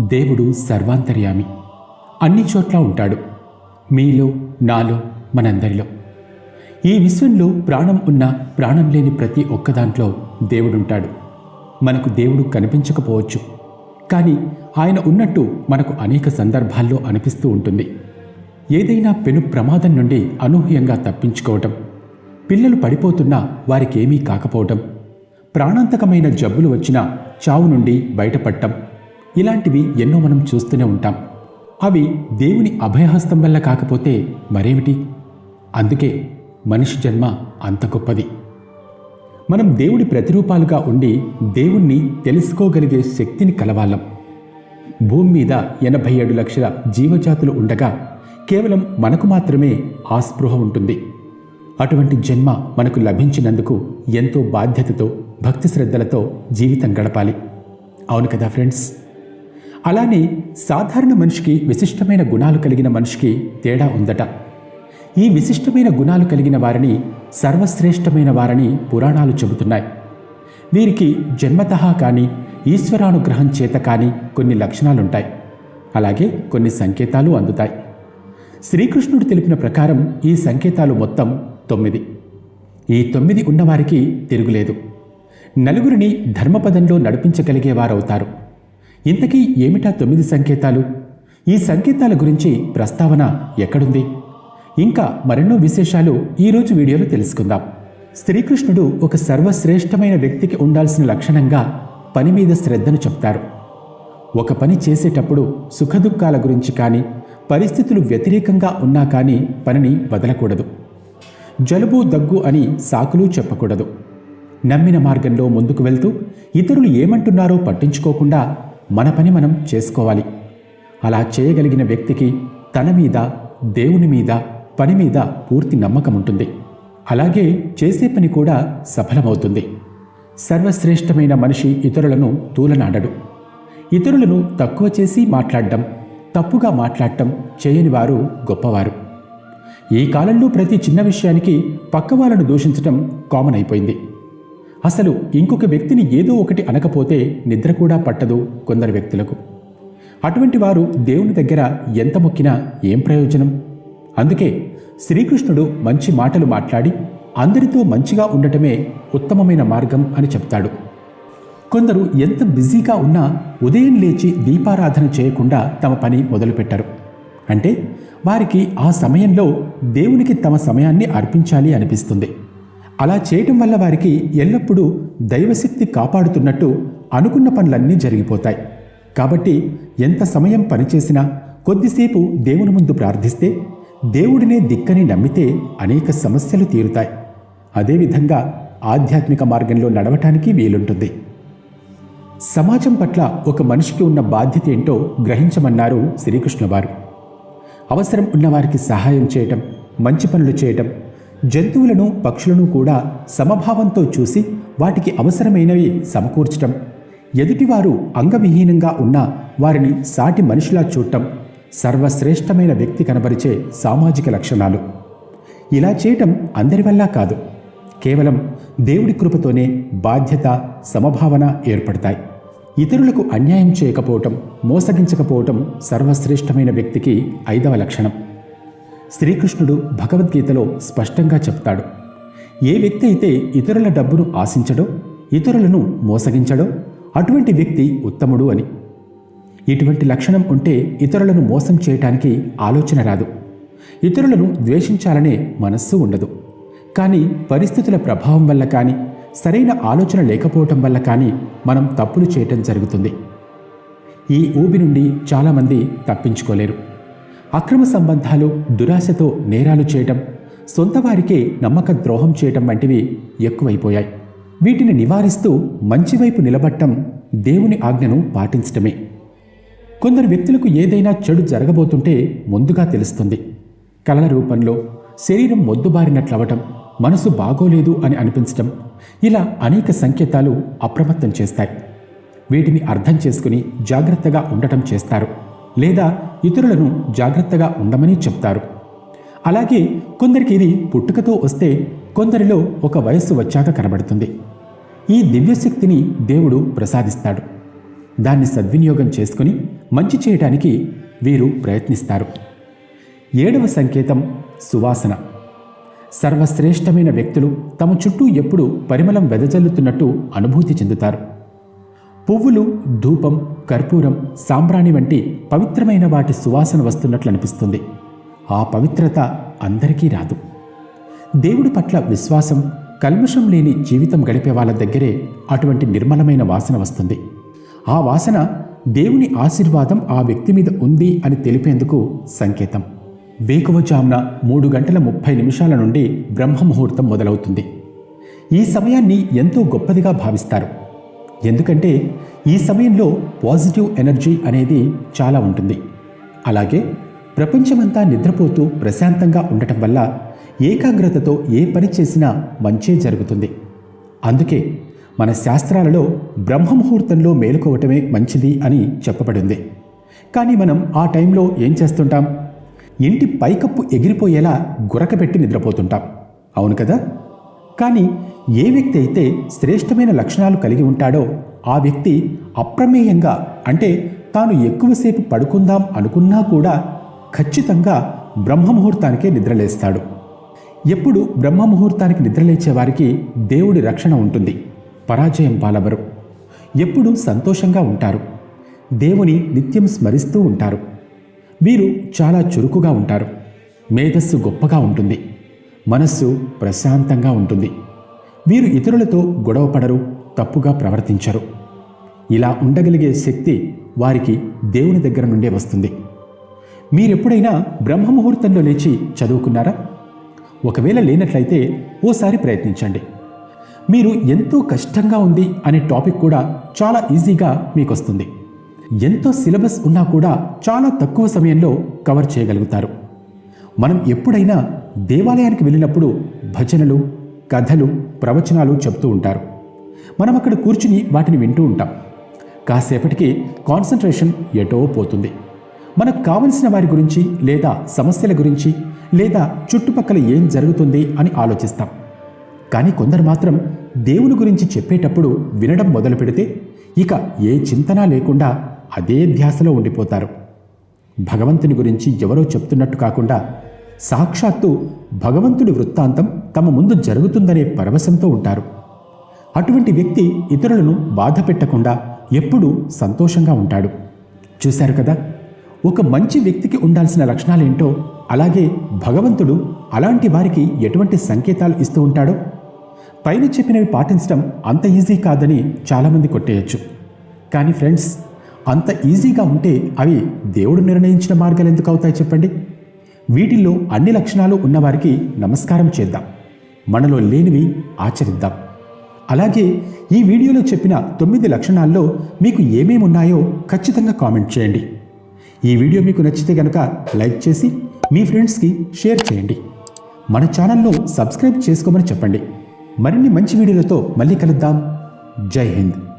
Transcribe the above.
దేవుడు సర్వాంతర్యామి. అన్ని చోట్ల ఉంటాడు. మీలో నాలో మనందరిలో. ఈ విశ్వంలో ప్రాణం ఉన్న ప్రాణం లేని ప్రతి ఒక్క దాంట్లో దేవుడుంటాడు. మనకు దేవుడు కనిపించకపోవచ్చు. కానీ ఆయన ఉన్నట్టు మనకు అనేక సందర్భాల్లో అనిపిస్తూ ఉంటుంది. ఏదైనా పెను ప్రమాదం నుండి అనూహ్యంగా తప్పించుకోవటం పిల్లలు పడిపోతున్నా వారికేమీ కాకపోవటం ప్రాణాంతకమైన జబ్బులు వచ్చినా చావు నుండి బయటపడటం ఇలాంటివి ఎన్నో మనం చూస్తూనే ఉంటాం. అవి దేవుని అభయహస్తం వల్ల కాకపోతే మరేమిటి? అందుకే మనిషి జన్మ అంత గొప్పది. మనం దేవుడి ప్రతిరూపాలుగా ఉండి దేవుణ్ణి తెలుసుకోగలిగే శక్తిని కలవాళ్ళం. భూమి మీద ఎనభై ఏడు లక్షల జీవజాతులు ఉండగా కేవలం మనకు మాత్రమే ఆ స్పృహ ఉంటుంది. అటువంటి జన్మ మనకు లభించినందుకు ఎంతో బాధ్యతతో భక్తి శ్రద్ధలతో జీవితం గడపాలి. అవును కదా ఫ్రెండ్స్? అలానే సాధారణ మనిషికి విశిష్టమైన గుణాలు కలిగిన మనిషికి తేడా ఉందట. ఈ విశిష్టమైన గుణాలు కలిగిన వారిని సర్వశ్రేష్టమైన వారని పురాణాలు చెబుతున్నాయి. వీరికి జన్మతహా కానీ ఈశ్వరానుగ్రహం చేత కానీ కొన్ని లక్షణాలుంటాయి. అలాగే కొన్ని సంకేతాలు అందుతాయి. శ్రీకృష్ణుడు తెలిపిన ప్రకారం ఈ సంకేతాలు మొత్తం తొమ్మిది. ఈ తొమ్మిది ఉన్నవారికి తిరుగులేదు. నలుగురిని ధర్మపదంలో నడిపించగలిగేవారవుతారు ఇంతకీ ఏమిటా తొమ్మిది సంకేతాలు? ఈ సంకేతాల గురించి ప్రస్తావన ఎక్కడుంది? ఇంకా మరెన్నో విశేషాలు ఈరోజు వీడియోలో తెలుసుకుందాం. శ్రీకృష్ణుడు ఒక సర్వశ్రేష్టమైన వ్యక్తికి ఉండాల్సిన లక్షణంగా పని మీద శ్రద్ధను చెప్తారు. ఒక పని చేసేటప్పుడు సుఖదుఖాల గురించి కానీ పరిస్థితులు వ్యతిరేకంగా ఉన్నా కానీ పనిని వదలకూడదు. జలుబు దగ్గు అని సాకులు చెప్పకూడదు. నమ్మిన మార్గంలో ముందుకు వెళ్తూ ఇతరులు ఏమంటున్నారో పట్టించుకోకుండా మన పని మనం చేసుకోవాలి. అలా చేయగలిగిన వ్యక్తికి తన మీద దేవుని మీద పని మీద పూర్తి నమ్మకం ఉంటుంది. అలాగే చేసే పని కూడా సఫలమవుతుంది. సర్వశ్రేష్టమైన మనిషి ఇతరులను తూలనాడడు. ఇతరులను తక్కువ చేసి మాట్లాడడం తప్పుగా మాట్లాడటం చేయని వారు గొప్పవారు. ఈ కాలంలో ప్రతి చిన్న విషయానికి పక్క వాళ్ళను దూషించడం కామన్ అయిపోయింది. అసలు ఇంకొక వ్యక్తిని ఏదో ఒకటి అనకపోతే నిద్ర కూడా పట్టదు కొందరు వ్యక్తులకు. అటువంటి వారు దేవుని దగ్గర ఎంత మొక్కినా ఏం ప్రయోజనం? అందుకే శ్రీకృష్ణుడు మంచి మాటలు మాట్లాడి అందరితో మంచిగా ఉండటమే ఉత్తమమైన మార్గం అని చెప్తాడు. కొందరు ఎంత బిజీగా ఉన్నా ఉదయం లేచి దీపారాధన చేయకుండా తమ పని మొదలుపెట్టారు. అంటే వారికి ఆ సమయంలో దేవునికి తమ సమయాన్ని అర్పించాలి అనిపిస్తుంది. అలా చేయటం వల్ల వారికి ఎల్లప్పుడూ దైవశక్తి కాపాడుతున్నట్టు అనుకున్న పనులన్నీ జరిగిపోతాయి. కాబట్టి ఎంత సమయం పనిచేసినా కొద్దిసేపు దేవుని ముందు ప్రార్థిస్తే దేవుడినే దిక్కని నమ్మితే అనేక సమస్యలు తీరుతాయి. అదేవిధంగా ఆధ్యాత్మిక మార్గంలో నడవటానికి వీలుంటుంది. సమాజం పట్ల ఒక మనిషికి ఉన్న బాధ్యత ఏంటో గ్రహించమన్నారు శ్రీకృష్ణ వారు అవసరం ఉన్నవారికి సహాయం చేయటం మంచి పనులు చేయటం జంతువులను పక్షులను కూడా సమభావంతో చూసి వాటికి అవసరమైనవి సమకూర్చటం. ఎదుటివారు అంగవిహీనంగా ఉన్న వారిని సాటి మనిషిలా చూడటం సర్వశ్రేష్టమైన వ్యక్తి కనబరిచే సామాజిక లక్షణాలు. ఇలా చేయటం అందరి వల్ల కాదు. కేవలం దేవుడి కృపతోనే బాధ్యత సమభావన ఏర్పడతాయి. ఇతరులకు అన్యాయం చేయకపోవటం మోసగించకపోవటం సర్వశ్రేష్టమైన వ్యక్తికి ఐదవ లక్షణం. శ్రీకృష్ణుడు భగవద్గీతలో స్పష్టంగా చెప్తాడు. ఏ వ్యక్తి అయితే ఇతరుల డబ్బును ఆశించడో ఇతరులను మోసగించడో అటువంటి వ్యక్తి ఉత్తముడు అని. ఇటువంటి లక్షణం ఉంటే ఇతరులను మోసం చేయటానికి ఆలోచన రాదు. ఇతరులను ద్వేషించాలనే మనస్సు ఉండదు. కానీ పరిస్థితుల ప్రభావం వల్ల కానీ సరైన ఆలోచన లేకపోవటం వల్ల కానీ మనం తప్పులు చేయటం జరుగుతుంది. ఈ ఊబి నుండి చాలామంది తప్పించుకోలేరు. అక్రమ సంబంధాలు దురాశతో నేరాలు చేయటం సొంత వారికే నమ్మక ద్రోహం చేయటం వంటివి ఎక్కువైపోయాయి. వీటిని నివారిస్తూ మంచివైపు నిలబట్టం దేవుని ఆజ్ఞను పాటించటమే. కొందరు వ్యక్తులకు ఏదైనా చెడు జరగబోతుంటే ముందుగా తెలుస్తుంది. కలల రూపంలో శరీరం మొద్దుబారినట్లవటం మనసు బాగోలేదు అని అనిపించటం ఇలా అనేక సంకేతాలు అప్రమత్తం చేస్తాయి. వీటిని అర్థం చేసుకుని జాగ్రత్తగా ఉండటం చేస్తారు. లేదా ఇతరులను జాగ్రత్తగా ఉండమని చెప్తారు. అలాగే కొందరికి ఇది పుట్టుకతో వస్తే కొందరిలో ఒక వయస్సు వచ్చాక కనబడుతుంది. ఈ దివ్యశక్తిని దేవుడు ప్రసాదిస్తాడు. దాన్ని సద్వినియోగం చేసుకుని మంచి చేయటానికి వీరు ప్రయత్నిస్తారు. ఏడవ సంకేతం సువాసన. సర్వశ్రేష్టమైన వ్యక్తులు తమ చుట్టూ ఎప్పుడూ పరిమళం వెదజల్లుతున్నట్టు అనుభూతి చెందుతారు. పువ్వులు ధూపం కర్పూరం సాంబ్రాణి వంటి పవిత్రమైన వాటి సువాసన వస్తున్నట్లు అనిపిస్తుంది. ఆ పవిత్రత అందరికీ రాదు. దేవుడి పట్ల విశ్వాసం కల్మషం లేని జీవితం గడిపే వాళ్ళ దగ్గరే అటువంటి నిర్మలమైన వాసన వస్తుంది. ఆ వాసన దేవుని ఆశీర్వాదం ఆ వ్యక్తి మీద ఉంది అని తెలిపేందుకు సంకేతం. వేకువజామున మూడు గంటల ముప్పై నిమిషాల నుండి బ్రహ్మముహూర్తం మొదలవుతుంది. ఈ సమయాన్ని ఎంతో గొప్పదిగా భావిస్తారు. ఎందుకంటే ఈ సమయంలో పాజిటివ్ ఎనర్జీ అనేది చాలా ఉంటుంది. అలాగే ప్రపంచమంతా నిద్రపోతూ ప్రశాంతంగా ఉండటం వల్ల ఏకాగ్రతతో ఏ పని చేసినా మంచే జరుగుతుంది. అందుకే మన శాస్త్రాలలో బ్రహ్మముహూర్తంలో మేలుకోవటమే మంచిది అని చెప్పబడింది. కానీ మనం ఆ టైంలో ఏం చేస్తుంటాం? ఇంటి పైకప్పు ఎగిరిపోయేలా గురకబెట్టి నిద్రపోతుంటాం. అవును కదా? కానీ ఏ వ్యక్తి అయితే శ్రేష్టమైన లక్షణాలు కలిగి ఉంటాడో ఆ వ్యక్తి అప్రమేయంగా అంటే తాను ఎక్కువసేపు పడుకుందాం అనుకున్నా కూడా ఖచ్చితంగా బ్రహ్మముహూర్తానికే నిద్రలేస్తాడు. ఎప్పుడు బ్రహ్మముహూర్తానికి నిద్రలేచే వారికి దేవుడి రక్షణ ఉంటుంది. పరాజయం పాలవరు. ఎప్పుడు సంతోషంగా ఉంటారు. దేవుని నిత్యం స్మరిస్తూ ఉంటారు. వీరు చాలా చురుకుగా ఉంటారు. మేధస్సు గొప్పగా ఉంటుంది. మనస్సు ప్రశాంతంగా ఉంటుంది. వీరు ఇతరులతో గొడవపడరు తప్పుగా ప్రవర్తించరు. ఇలా ఉండగలిగే శక్తి వారికి దేవుని దగ్గర నుండే వస్తుంది. మీరెప్పుడైనా బ్రహ్మముహూర్తంలో లేచి చదువుకున్నారా? ఒకవేళ లేనట్లయితే ఓసారి ప్రయత్నించండి. మీరు ఎంతో కష్టంగా ఉంది అనే టాపిక్ కూడా చాలా ఈజీగా మీకు వస్తుంది ఎంతో సిలబస్ ఉన్నా కూడా చాలా తక్కువ సమయంలో కవర్ చేయగలుగుతారు. మనం ఎప్పుడైనా దేవాలయానికి వెళ్ళినప్పుడు భజనలు కథలు ప్రవచనాలు చెప్తూ ఉంటారు. మనం అక్కడ కూర్చుని వాటిని వింటూ ఉంటాం. కాసేపటికి కాన్సన్ట్రేషన్ ఎటో పోతుంది. మనకు కావలసిన వారి గురించి లేదా సమస్యల గురించి లేదా చుట్టుపక్కల ఏం జరుగుతుంది అని ఆలోచిస్తాం. కానీ కొందరు మాత్రం దేవుని గురించి చెప్పేటప్పుడు వినడం మొదలు పెడితే ఇక ఏ చింతన లేకుండా అదే ధ్యాసలో ఉండిపోతారు. భగవంతుని గురించి ఎవరో చెప్తున్నట్టు కాకుండా సాక్షాత్తు భగవంతుడి వృత్తాంతం తమ ముందు జరుగుతుందనే పరవశంతో ఉంటారు. అటువంటి వ్యక్తి ఇతరులను బాధ పెట్టకుండా ఎప్పుడూ సంతోషంగా ఉంటాడు. చూశారు కదా? ఒక మంచి వ్యక్తికి ఉండాల్సిన లక్షణాలేంటో అలాగే భగవంతుడు అలాంటి వారికి ఎటువంటి సంకేతాలు ఇస్తూ ఉంటాడో? పైన చెప్పినవి పాటించడం అంత ఈజీ కాదని చాలామంది కొట్టేయచ్చు. కానీ ఫ్రెండ్స్ అంత ఈజీగా ఉంటే అవి దేవుడు నిర్ణయించిన మార్గాలు ఎందుకు అవుతాయి చెప్పండి? వీటిల్లో అన్ని లక్షణాలు ఉన్నవారికి నమస్కారం చేద్దాం. మనలో లేనివి ఆచరిద్దాం. అలాగే ఈ వీడియోలో చెప్పిన తొమ్మిది లక్షణాల్లో మీకు ఏమేమి ఉన్నాయో ఖచ్చితంగా కామెంట్ చేయండి. ఈ వీడియో మీకు నచ్చితే గనక లైక్ చేసి మీ ఫ్రెండ్స్కి షేర్ చేయండి. మన ఛానల్ను సబ్స్క్రైబ్ చేసుకోమని చెప్పండి. మరిన్ని మంచి వీడియోలతో మళ్ళీ కలుద్దాం. జై హింద్.